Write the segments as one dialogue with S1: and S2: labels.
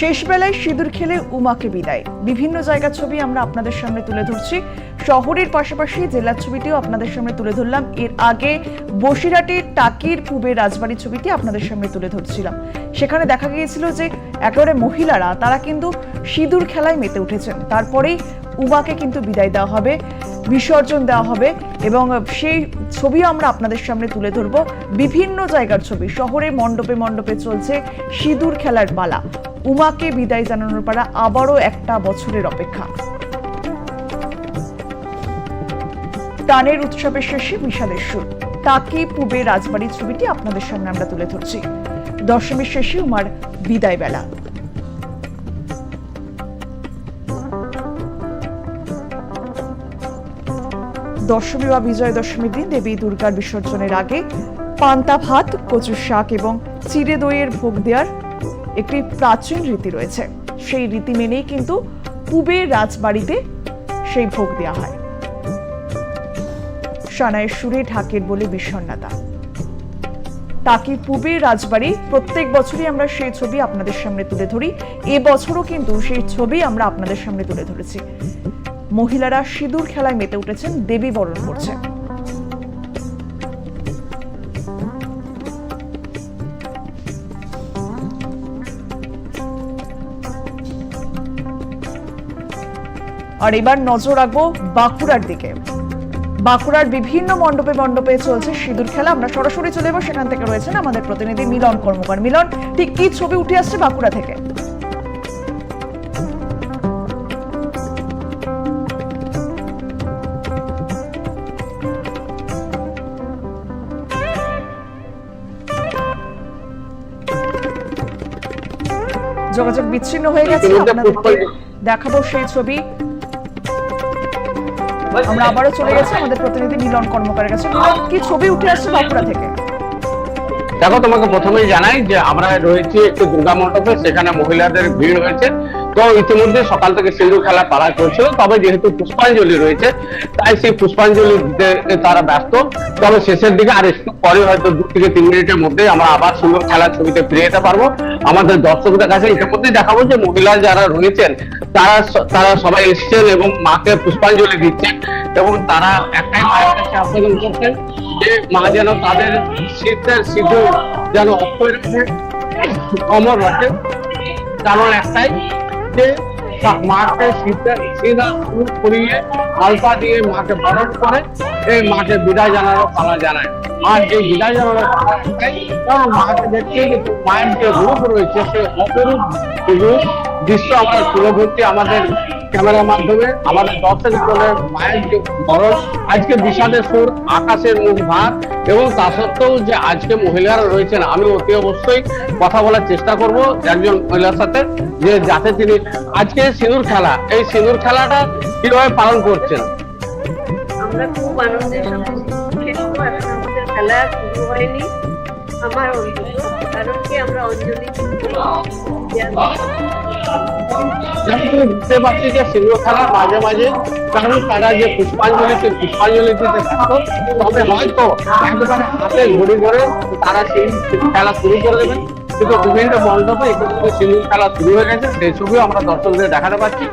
S1: শেষ বেলায় সিঁদুর খেলে উমাকে বিদায়। বিভিন্ন জায়গার ছবি আমরা আপনাদের সামনে তুলে ধরছি। শহরের পাশাপাশি জেলার ছবিটিও আপনাদের সামনে তুলে ধরলাম। এর আগে বসিরহাটের টাকির পূবের রাজবাড়ির ছবিটি আপনাদের সামনে তুলে ধরছিলাম। সেখানে দেখা গিয়েছিল যে একেবারে মহিলারা, তারা কিন্তু সিঁদুর খেলায় মেতে উঠেছেন। তারপরেই উমাকে কিন্তু বিদায় দেওয়া হবে, বিসর্জন দেওয়া হবে এবং সেই ছবিও আমরা আপনাদের সামনে তুলে ধরব। বিভিন্ন জায়গার ছবি, শহরে মণ্ডপে মণ্ডপে চলছে সিঁদুর খেলার পালা উমাকে বিদায় জানানোর পালা আবারও একটা বছরের অপেক্ষা। টানের উৎসবের শেষে বিশালের সুর। তাকে পূবে রাজবাড়ির ছবিটি আপনাদের সামনে আমরা তুলে ধরছি। দশমীর শেষে উমার বিদায় বেলা। দশমী বা বিজয় দশমীর দিন দেবী দুর্গার বিসর্জনের আগে পান্তা ভাত, কচুর শাক এবং চিড়ে দইয়ের ভোগ দেওয়ার একটি প্রাচীন রীতি রয়েছে। সেই রীতি মেনেই কিন্তু পূবের রাজবাড়িতে সেই ভোগ দেওয়া হয়। সানায়ের সুরে ঢাকের বলে বিষণ্ণতা। তাকে পূবের রাজবাড়ি প্রত্যেক বছরই আমরা সেই ছবি আপনাদের সামনে তুলে ধরি। এবছরও কিন্তু সেই ছবি আমরা আপনাদের সামনে তুলে ধরেছি। মহিলারা সিঁদুর খেলায় মেতে উঠেছেন, দেবী বরণ করছে আর এবার নজর রাখব বাঁকুড়ার দিকে। বাঁকুড়ার বিভিন্ন মণ্ডপে মণ্ডপে চলছে সিঁদুর খেলা। আমরা সরাসরি চলে যাব সেখান থেকে রয়েছেন আমাদের প্রতিনিধি মিলন কর্মকার। মিলন ঠিক কি ছবি উঠে আসছে বাঁকুড়া থেকে? যোগাযোগ বিচ্ছিন্ন হয়ে গেছে। আপনাদেরকে দেখাবো সেই ছবি। আমরা আবারও চলে গেছি আমাদের প্রতিনিধি মিলন কর্মকারের কাছে। কি ছবি উঠে আসছে বাঁকুড়া থেকে?
S2: দেখো তোমাকে প্রথমেই জানাই যে আমরা রয়েছি একটি দুর্গা মণ্ডপে সেখানে মহিলাদের ভিড় হয়েছে। তো ইতিমধ্যে সকাল থেকে সিঁদুর খেলা পালা চলছিল, তবে যেহেতু পুষ্পাঞ্জলি রয়েছে, তাই সেই পুষ্পাঞ্জলি দিতে তারা ব্যস্ত। তবে শেষের দিকে আর একটু পরে হয়তো দু থেকে তিন মিনিটের মধ্যে আমরা আবার সুন্দর খেলার ছবিতে ফিরে যেতে পারব। আমাদের দর্শকদের কাছে ইতিমধ্যে দেখাবো যে মহিলা যারা রয়েছেন, তারা তারা সবাই এসেছেন এবং মাকে পুষ্পাঞ্জলি দিচ্ছেন এবং তারা একটাই মায়ের কাছে আবেদন করছেন যে মা যেন তাদের শীতের সিঁদুর যেন অক্ষয় রাখে অমর রাখে। কারণ একটাই যে মাকে সীতা সীতা ফুল পরিয়ে আলতা দিয়ে মাকে বরণ করে এই মাকে বিদায় জানানোর পালা জানায়। আর যে বিদায় জানানোর পালা একটাই, কারণ মাকে দেখতে যে মায়ের যে রূপ রয়েছে সে অপরূপ রূপ দৃশ্য আমরা তুলে আমাদের ক্যামেরার মাধ্যমে আমাদের দর্শক দলের মায়ের আজকে বিষাদের সুর, আকাশের মুখ ভার, এবং তা সত্ত্বেও যে আজকে মহিলারা রয়েছেন, আমি অতি অবশ্যই কথা বলার চেষ্টা করব একজন মহিলার সাথে, যে যাতে তিনি আজকে সিঁদুর খেলা, এই সিঁদুর খেলাটা কীভাবে পালন করছেন?
S3: আমরা খুব আনন্দের খেলা শুরু হয়নি, আমার অন্তত কারণ কি আমরা অঞ্জলি
S2: বুঝতে পারছি যে সিঁদুর খেলার মাঝে মাঝে কারণ তারা যে পুষ্পাঞ্জলি সেই পুষ্পাঞ্জলি দিতে থাকতো তবে হয়তো একেবারে হাতে ঘড়ি ধরে তারা সেই খেলা শুরু করে দেবেন। কিন্তু বিভিন্ন মণ্ডপে ইতিমধ্যে সিঁদুর খেলা শুরু হয়ে গেছে, সেই ছবিও আমরা দর্শকদের দেখাতে পাচ্ছি।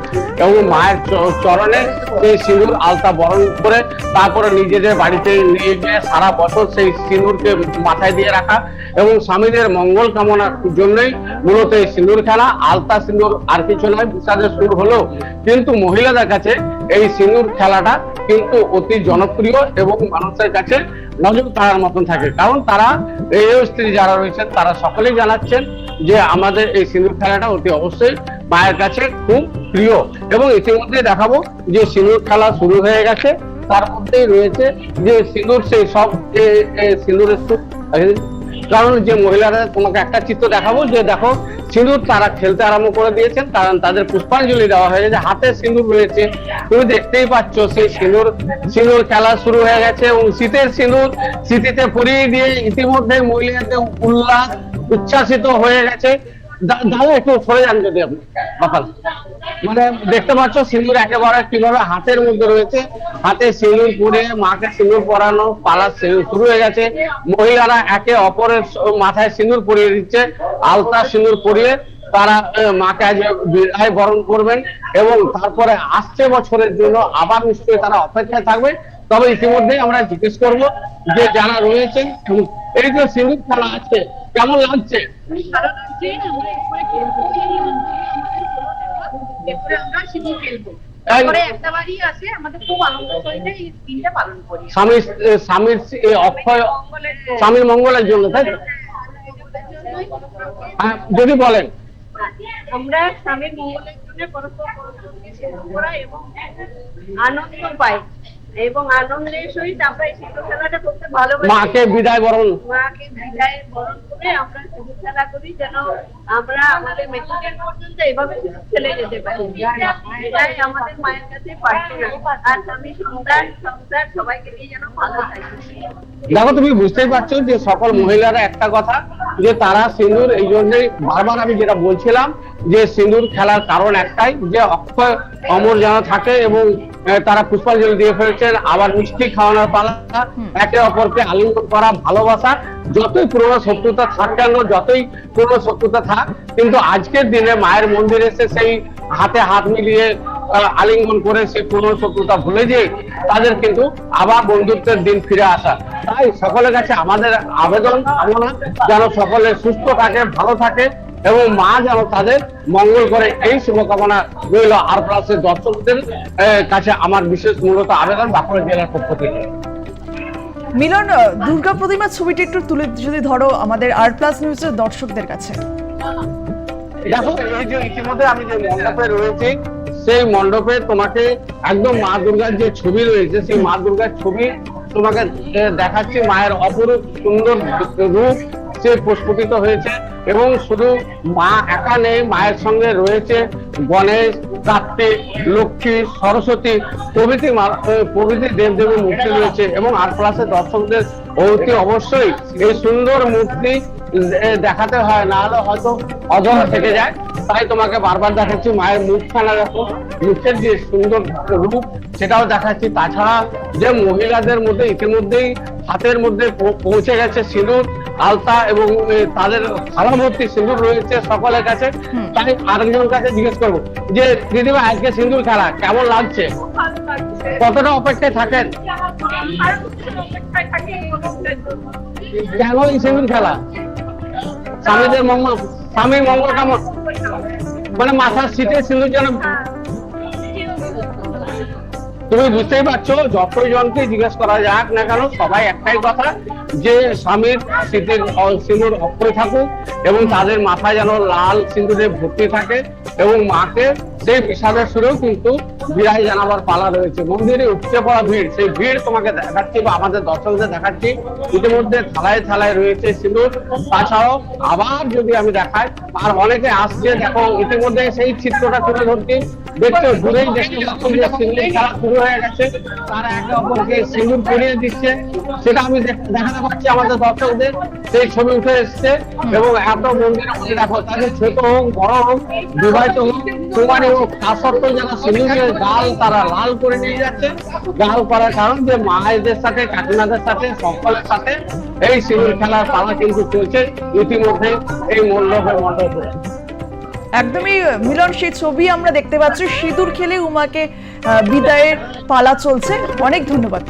S2: এবং মায়ের চরণে সেই সিঁদুর আলতা বরণ করে তারপরে নিজেদের বাড়িতে নিয়ে গিয়ে সারা বছর সেই সিঁদুরকে মাথায় দিয়ে রাখা এবং স্বামীদের মঙ্গল কামনার জন্যই মূলত এই সিঁদুর খেলা, আলতা সিঁদুর আর কিছু নয় বিষাদের সুর হলেও। কিন্তু মহিলাদের কাছে এই সিঁদুর খেলাটা কিন্তু অতি জনপ্রিয় এবং মানুষের কাছে নজর কাড়ার মতন থাকে। কারণ তারা এই স্ত্রী যারা রয়েছেন, তারা সকলেই জানাচ্ছেন যে আমাদের এই সিঁদুর খেলাটা অতি অবশ্যই মায়ের কাছে খুব প্রিয়। এবং ইতিমধ্যে দেখাবো যে সিঁদুর খেলা শুরু হয়ে গেছে। তার মধ্যেই রয়েছে যে সিঁদুর সেই সব যে সিঁদুরের কারণ যে মহিলারা তোমাকে একটা চিত্র দেখাবো যে দেখো সিঁদুর তারা খেলতে আরম্ভ করে দিয়েছেন। কারণ তাদের পুষ্পাঞ্জলি দেওয়া হয়েছে। হাতে সিঁদুর রয়েছে, তুমি দেখতেই পাচ্ছ সেই সিঁদুর। সিঁদুর খেলা শুরু হয়ে গেছে এবং শীতের সিঁদুর স্মৃতিতে ফুরিয়ে দিয়ে ইতিমধ্যে মহিলাদের উল্লাস উচ্ছ্বাসিত হয়ে গেছে। দাদা, একটু সরে যান যদি আপনি। মানে দেখতে পাচ্ছ, সিঁদুর একেবারে কীভাবে হাতের মধ্যে রয়েছে। হাতে সিঁদুর পরে মাকে সিঁদুর পরানো পালা শুরু হয়ে গেছে। মহিলারা একে অপরের মাথায় সিঁদুর পরিয়ে দিচ্ছে, আলতা সিঁদুর পরিয়ে তারা মাকে আজ বিদায় বরণ করবেন এবং তারপরে আসছে বছরের জন্য আবার নিশ্চয়ই তারা অপেক্ষায় থাকবে। তবে ইতিমধ্যেই আমরা জিজ্ঞেস করব যে যারা রয়েছেন এই যে সিঙ্গুর খেলা আছে কেমন লাগছে
S3: ভালো আমরা এরপরে আমরা খেলব
S2: স্বামীর
S3: মঙ্গলের
S2: জন্য তাই তো? হ্যাঁ, যদি বলেন
S3: আমরা স্বামীর মঙ্গলের জন্য পরস্পর করা এবং আনন্দ পাই এবং আনন্দের সহিত আমরা এই খেলাটা করতে ভালোবাসি।
S2: মাকে বিদায় বরণ।
S3: মাকে বিদায়ের বরণ করে আমরা খেলা করি যেন আমরা আমাদের পর্যন্ত এভাবে খেলে যেতে পারি। এটাই আমাদের মায়ের কাছে প্রার্থনা। আর স্বামী সন্তান সংসার সবাইকে নিয়ে যেন ভালো থাকে।
S2: দেখো তুমি বুঝতেই পারছ যে সকল মহিলারা একটা কথা যে তারা সিঁদুর এই জন্যই বারবার আমি যেটা বলছিলাম যে সিঁদুর খেলার কারণ একটাই যে অক্ষয় অমর যেন থাকে এবং তারা পুষ্পাঞ্জলি দিয়ে ফেলছেন আবার মিষ্টি খাওয়ানোর পালা। একে অপরকে আলিঙ্গন করা ভালোবাসা যতই পুরনো শত্রুতা থাক কেন যতই পুরনো শত্রুতা থাক কিন্তু আজকের দিনে মায়ের মন্দিরে এসে সেই হাতে হাত মিলিয়ে আলিঙ্গন করে সেই পুরনো শত্রুতা ভুলে যেয়ে তাদের কিন্তু আবার বন্ধুত্বের দিন ফিরে আসা। তাই সকলের কাছে আমাদের আবেদন কামনা যেন সকলে সুস্থ থাকে ভালো থাকে এবং মা যেন তাদের মঙ্গল করে এই শুভকামনা রইল। আর প্লাসের দর্শকদের কাছে আমার বিশেষ মূলত আবেদন বাঁকুড়া জেলার পক্ষ থেকে।
S1: মিলন দুর্গা প্রতিমা ছবিটি একটু তুলে যদি ধরো আমাদের আর প্লাস নিউজের দর্শকদের কাছে।
S2: দেখো এই যে ইতিমধ্যে আমি যে মণ্ডপে রয়েছি সেই মণ্ডপে তোমাকে একদম মা দুর্গার যে ছবি রয়েছে সেই মা দুর্গার ছবি তোমাকে দেখাচ্ছি। মায়ের অপরূপ সুন্দর রূপ সে প্রস্ফুটিত হয়েছে এবং শুধু মা একা নেই, মায়ের সঙ্গে রয়েছে গণেশ, কার্তিক, লক্ষ্মী, সরস্বতী, প্রভৃতি প্রভৃতি দেবদেবীর মূর্তি রয়েছে এবং আর ক্লাসের দর্শকদের অতি অবশ্যই এই সুন্দর মূর্তি দেখাতে হয়। না হলে হয়তো অধরা থেকে যায়। তাই তোমাকে বারবার দেখাচ্ছি, মায়ের মুখখানা দেখো। মুখের যে সুন্দর রূপ, সেটাও দেখাচ্ছি। তাছাড়া যে মহিলাদের মধ্যে ইতিমধ্যেই হাতের মধ্যে পৌঁছে গেছে সিঁদুর আলতা এবং তাদের থালাভর্তি সিঁদুর রয়েছে সকলের কাছে। তাই আরেকজন কাছে জিজ্ঞেস করব যে দিদিমা আজকে সিঁদুর খেলা কেমন লাগছে? কতটা অপেক্ষায় থাকেন। কেন এই সিঁদুর খেলা? স্বামীদের মঙ্গল স্বামীর মঙ্গল কেমন। মানে মাথার সিটে সিঁদুর যেন তুমি বুঝতেই পারছ, যতই জনকে জিজ্ঞেস করা যাক না কেন, সবাই একটাই কথা, যে স্বামীর শীতের সিঁদুর অক্ষয় থাকুক এবং তাদের মাথায় যেন লাল সিঁদুরে ভর্তি থাকে এবং মাকে সেই বিষাদের সুরেও কিন্তু বিদায় জানাবার পালা রয়েছে। মন্দিরে উঠতে পড়া ভিড়, সেই ভিড় তোমাকে দেখাচ্ছি বা আমাদের দর্শকদের দেখাচ্ছি। ইতিমধ্যে থালায় থালায় রয়েছে সিঁদুর। তাছাড়াও আবার যদি আমি দেখাই, আর অনেকে আসছে, দেখো, ইতিমধ্যে সেই চিত্রটা তুলে ধরছি। দেখছ শুরু হয়ে গেছে। তারা একে অপরকে পরিয়ে দিচ্ছে। সেটা আমি দেখাতে আমাদের দর্শকদের। সেই ছবি উঠে এসছে এবং এত দেখো ছোট হোক, বড় হোক, বিবাহিত হোক হোক তা সত্ত্বেও যারা সিঁদুরের গাল তারা লাল করে নিয়ে যাচ্ছে। গাল করার কারণ যে মায়েদের সাথে, কাকিমাদের সাথে, সকলের সাথে এই সিঁদুর খেলার পালা কিন্তু চলছে। ইতিমধ্যে এই মণ্ডপে মণ্ডপে।
S1: একদমই মিলন, সেই ছবি আমরা দেখতে পাচ্ছি। সিঁদুর খেলে উমাকে বিদায়ের পালা চলছে। অনেক ধন্যবাদ।